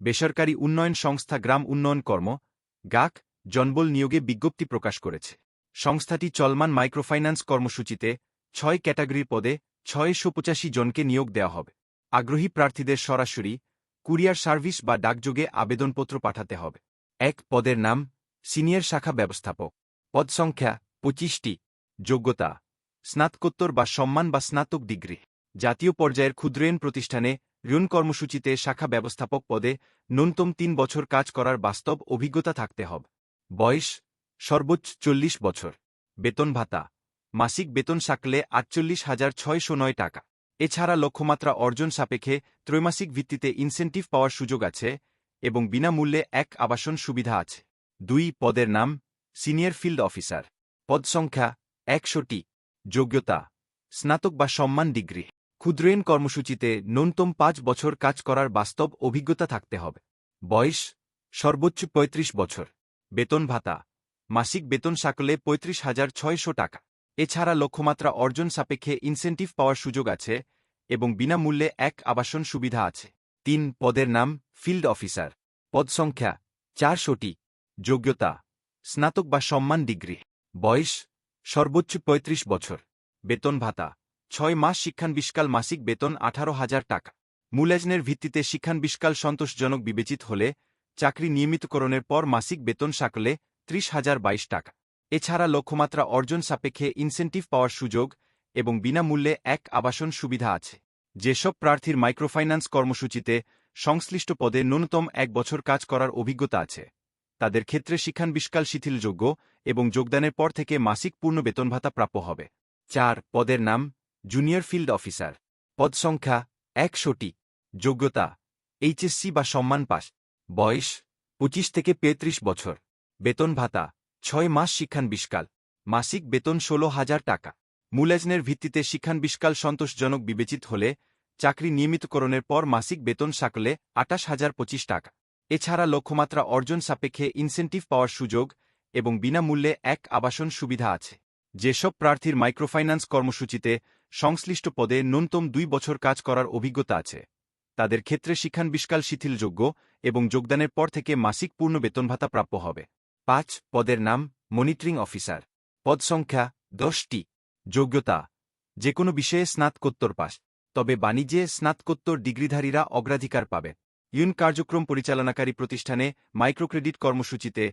বেসরকারি উন্নয়ন সংস্থা গ্রাম উন্নয়ন কর্ম, গাক, জনবল নিয়োগে বিজ্ঞপ্তি প্রকাশ করেছে। সংস্থাটি চলমান মাইক্রোফাইন্যান্স কর্মসূচিতে ছয় ক্যাটাগরির পদে ছয়শো পঁচাশি জনকে নিয়োগ দেওয়া হবে। আগ্রহী প্রার্থীদের সরাসরি কুরিয়ার সার্ভিস বা ডাকযোগে আবেদনপত্র পাঠাতে হবে। এক পদের নাম সিনিয়র শাখা ব্যবস্থাপক। পদ সংখ্যা পঁচিশটি। যোগ্যতা, স্নাতকোত্তর বা সম্মান বা স্নাতক ডিগ্রি। জাতীয় পর্যায়ের ক্ষুদ্রায়ন প্রতিষ্ঠানে ঋণ কর্মসূচিতে শাখা ব্যবস্থাপক পদে ন্যূনতম তিন বছর কাজ করার বাস্তব অভিজ্ঞতা থাকতে হবে। বয়স সর্বোচ্চ চল্লিশ বছর। বেতন ভাতা। মাসিক বেতন সাকলে আটচল্লিশ হাজার ছয়শো নয় টাকা। এছাড়া লক্ষ্যমাত্রা অর্জন সাপেক্ষে ত্রৈমাসিক ভিত্তিতে ইনসেন্টিভ পাওয়ার সুযোগ আছে এবং বিনামূল্যে এক আবাসন সুবিধা আছে। দুই, পদের নাম, সিনিয়র ফিল্ড অফিসার। পদ সংখ্যা একশোটি। যোগ্যতা, স্নাতক বা সম্মান ডিগ্রি। ক্ষুদ্রায়ন কর্মসূচিতে ন্যূনতম পাঁচ বছর কাজ করার বাস্তব অভিজ্ঞতা থাকতে হবে। বয়স, সর্বোচ্চ ৩৫ বছর। বেতন ভাতা। মাসিক বেতন সাকলে পঁয়ত্রিশ হাজার ছয়শো টাকা। এছাড়া লক্ষ্যমাত্রা অর্জন সাপেক্ষে ইনসেন্টিভ পাওয়ার সুযোগ আছে এবং বিনামূল্যে এক আবাসন সুবিধা আছে। তিন, পদের নাম, ফিল্ড অফিসার। পদ সংখ্যা, চারশোটি। যোগ্যতা, স্নাতক বা সম্মান ডিগ্রি। বয়স, সর্বোচ্চ ৩৫ বছর। বেতন ভাতা ছয় মাস শিক্ষানবিষ্কাল মাসিক বেতন আঠারো হাজার টাকা। মূল্যায়নের ভিত্তিতে শিক্ষানবিষ্কাল সন্তোষজনক বিবেচিত হলে চাকরি নিয়মিতকরণের পর মাসিক বেতন সাকলে ত্রিশ হাজার বাইশ টাকা। এছাড়া লক্ষ্যমাত্রা অর্জন সাপেক্ষে ইনসেন্টিভ পাওয়ার সুযোগ এবং বিনামূল্যে এক আবাসন সুবিধা আছে। যেসব প্রার্থীর মাইক্রোফাইন্যান্স কর্মসূচিতে সংশ্লিষ্ট পদে ন্যূনতম এক বছর কাজ করার অভিজ্ঞতা আছে। তাদের ক্ষেত্রে শিক্ষানবিষ্কাল শিথিলযোগ্য এবং যোগদানের পর থেকে মাসিক পূর্ণ বেতন ভাতা প্রাপ্য হবে। চার, পদের নাম জুনিয়র ফিল্ড অফিসার পদ সংখ্যা একশোটি যোগ্যতা এইচএসসি বা সম্মান পাস। বয়স, পঁচিশ থেকে পেত্রিশ বছর। বেতন ভাতা, ছয় মাস শিক্ষানবিষ্কাল মাসিক বেতন ষোলো হাজার টাকা। মূল্যায়নের ভিত্তিতে শিক্ষানবিষ্কাল সন্তোষজনক বিবেচিত হলে চাকরি নিয়মিতকরণের পর মাসিক বেতন সাকলে আটাশ হাজার পঁচিশ টাকা। এছাড়া লক্ষ্যমাত্রা অর্জন সাপেক্ষে ইনসেন্টিভ পাওয়ার সুযোগ এবং বিনামূল্যে এক আবাসন সুবিধা আছে। যেসব প্রার্থীর মাইক্রোফাইন্যান্স কর্মসূচিতে সংশ্লিষ্ট পদে ন্যূনতম দুই বছর কাজ করার অভিজ্ঞতা আছে। তাদের ক্ষেত্রে শিক্ষানবিষ্কাল শিথিলযোগ্য এবং যোগদানের পর থেকে মাসিক পূর্ণ বেতন ভাতা প্রাপ্য হবে। পাঁচ, পদের নাম, মনিটরিং অফিসার। পদ সংখ্যা, দশটি। যোগ্যতা যে কোনো বিষয়ে স্নাতকোত্তর পাস। তবে বাণিজ্যে স্নাতকোত্তর ডিগ্রিধারীরা অগ্রাধিকার পাবে। ইউন কার্যক্রম পরিচালনাকারী প্রতিষ্ঠানে মাইক্রোক্রেডিট কর্মসূচিতে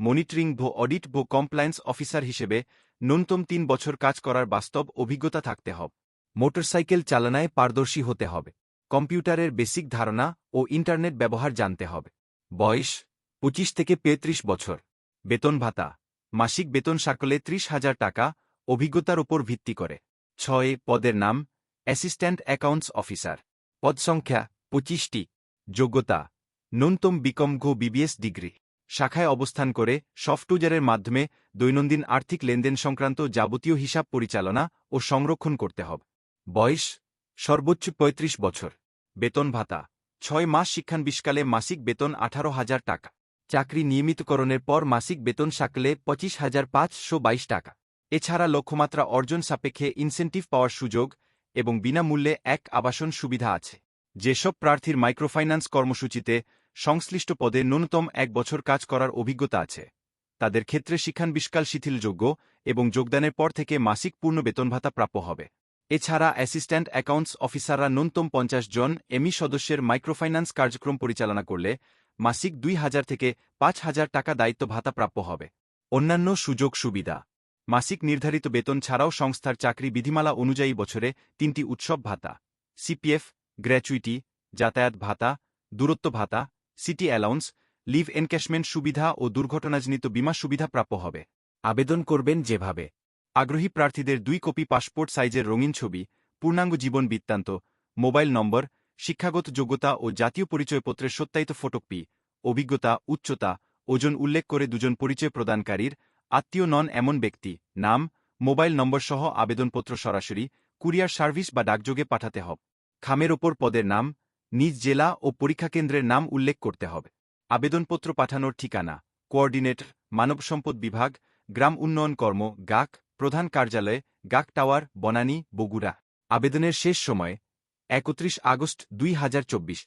মনিটরিং ভো অডিট ভো কমপ্লায়েন্স অফিসার হিসেবে ন্যূনতম তিন বছর কাজ করার বাস্তব অভিজ্ঞতা থাকতে হবে। মোটরসাইকেল চালানায় পারদর্শী হতে হবে। কম্পিউটারের বেসিক ধারণা ও ইন্টারনেট ব্যবহার জানতে হবে। বয়স, পঁচিশ থেকে পেত্রিশ বছর। বেতন ভাতা, মাসিক বেতন সাকলে ত্রিশ হাজার টাকা অভিজ্ঞতার উপর ভিত্তি করে। ছয়, পদের নাম, অ্যাসিস্ট্যান্ট অ্যাকাউন্টস অফিসার। পদ সংখ্যা, পঁচিশটি। যোগ্যতা, ন্যূনতম বিকম ঘো বিবিএস ডিগ্রি। শাখায় অবস্থান করে সফটওয়্যারের মাধ্যমে দৈনন্দিন আর্থিক লেনদেন সংক্রান্ত যাবতীয় হিসাব পরিচালনা ও সংরক্ষণ করতে হবে। বয়স, সর্বোচ্চ ৩৫ বছর। বেতন ভাতা, ছয় মাস শিক্ষানবিষ্কালে মাসিক বেতন আঠারো হাজার টাকা। চাকরি নিয়মিতকরণের পর মাসিক বেতন সাকলে পঁচিশ হাজার পাঁচশো বাইশ টাকা। এছাড়া লক্ষ্যমাত্রা অর্জন সাপেক্ষে ইনসেন্টিভ পাওয়ার সুযোগ এবং বিনামূল্যে এক আবাসন সুবিধা আছে। যেসব প্রার্থীর মাইক্রোফাইন্যান্স কর্মসূচিতে সংশ্লিষ্ট পদে ন্যূনতম এক বছর কাজ করার অভিজ্ঞতা আছে। তাদের ক্ষেত্রে শিক্ষানবিষ্কাল শিথিলযোগ্য এবং যোগদানের পর থেকে মাসিক পূর্ণ বেতন ভাতা প্রাপ্য হবে। এছাড়া অ্যাসিস্ট্যান্ট অ্যাকাউন্টস অফিসাররা ন্যূনতম পঞ্চাশ জন এমি সদস্যের মাইক্রোফাইন্যান্স কার্যক্রম পরিচালনা করলে মাসিক দুই হাজার থেকে পাঁচ হাজার টাকা দায়িত্ব ভাতা প্রাপ্য হবে। অন্যান্য সুযোগ সুবিধা। মাসিক নির্ধারিত বেতন ছাড়াও সংস্থার চাকরি বিধিমালা অনুযায়ী বছরে তিনটি উৎসব ভাতা। সিপিএফ, গ্র্যাচুইটি, যাতায়াত ভাতা, দূরত্ব ভাতা সিটি অ্যালাউন্স, লিভ এনক্যাশমেন্ট সুবিধা ও দুর্ঘটনাজনিত বিমা সুবিধা প্রাপ্য হবে। আবেদন করবেন যেভাবে। আগ্রহী প্রার্থীদের দুই কপি পাসপোর্ট সাইজের রঙিন ছবি, পূর্ণাঙ্গ জীবন বৃত্তান্ত, মোবাইল নম্বর, শিক্ষাগত যোগ্যতা ও জাতীয় পরিচয়পত্রের সত্যায়িত ফটোকপি, অভিজ্ঞতা, উচ্চতা, ওজন উল্লেখ করে দুজন পরিচয় প্রদানকারীর, আত্মীয় নন এমন ব্যক্তি, নাম, মোবাইল নম্বর সহ আবেদনপত্র সরাসরি, কুরিয়ার সার্ভিস বা ডাকযোগে পাঠাতে হবে। খামের ওপর পদের নাম নিজ জেলা ও পরীক্ষা কেন্দ্রের নাম উল্লেখ করতে হবে। আবেদনপত্র পাঠানোর ঠিকানা, কোঅর্ডিনেটর মানব সম্পদ বিভাগ, গ্রাম উন্নয়ন কর্ম, গাক, প্রধান কার্যালয়ে, গাক টাওয়ার, বনানী, বগুড়া। আবেদনের শেষ সময় একত্রিশ আগস্ট দুই হাজার চব্বিশ।